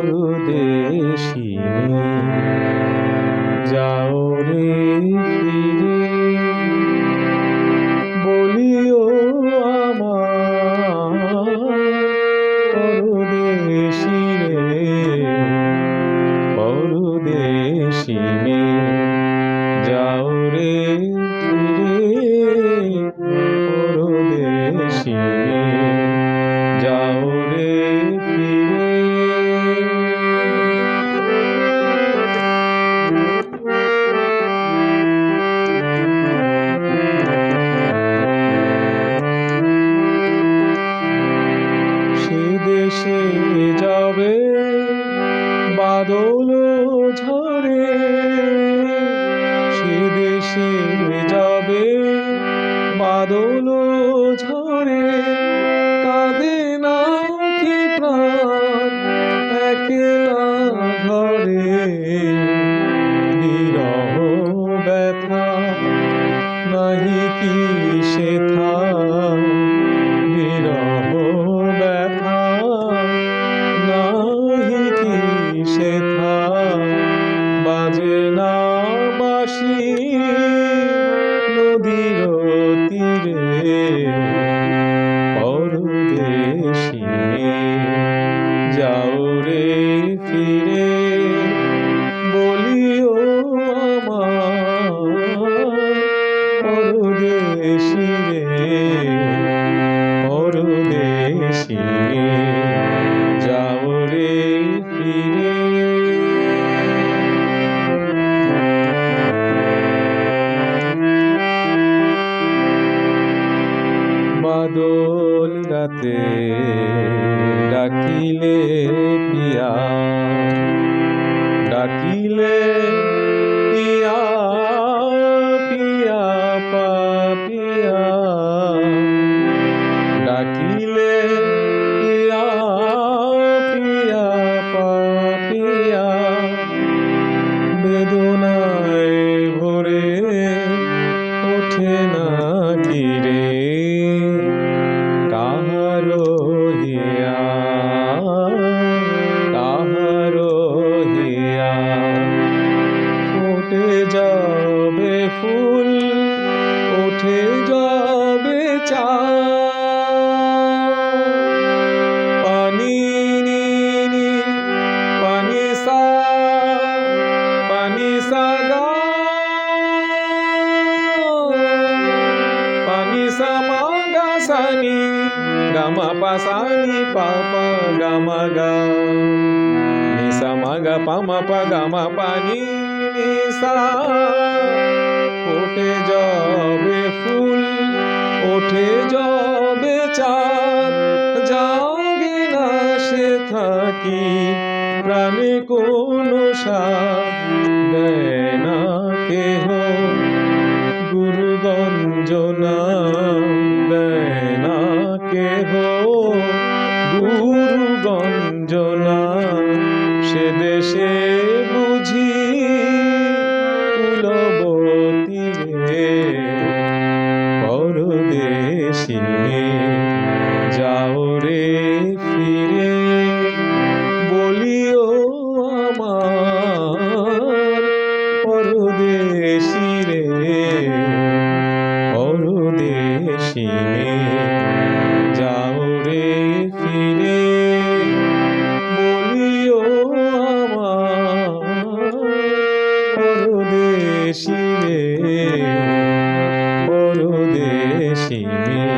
পরদেশিনী যাও রে ফিরে বলিও আমার পরদেশি রে পরদেশি যাও রে ফিরে। বাদল রাতে ডাকিলে পিয়া ডাকিলে পিয়া। ফুল উঠে যাবে চা পানি নি নি, পানি সা পানি সা গা পানি সা মা গা সা নি গা মা পা সা নি পা পা গা মা গা নি সা মা গা পা মা পা গা মা পা নি নি সা ফুটে যাবে ফুল, ওঠে যাবে চাঁদ। জাগে না সে থাকি, প্রাণে কোনো সাথ দেয় না কেহ। গুরু গঞ্জনা দেয় না কেহ। গুরু গঞ্জনা সে দেশে বুঝি কুলবতী দক্ষিণে যাও রে ফিরে বলিও আমার দেশিনে দেশিনে।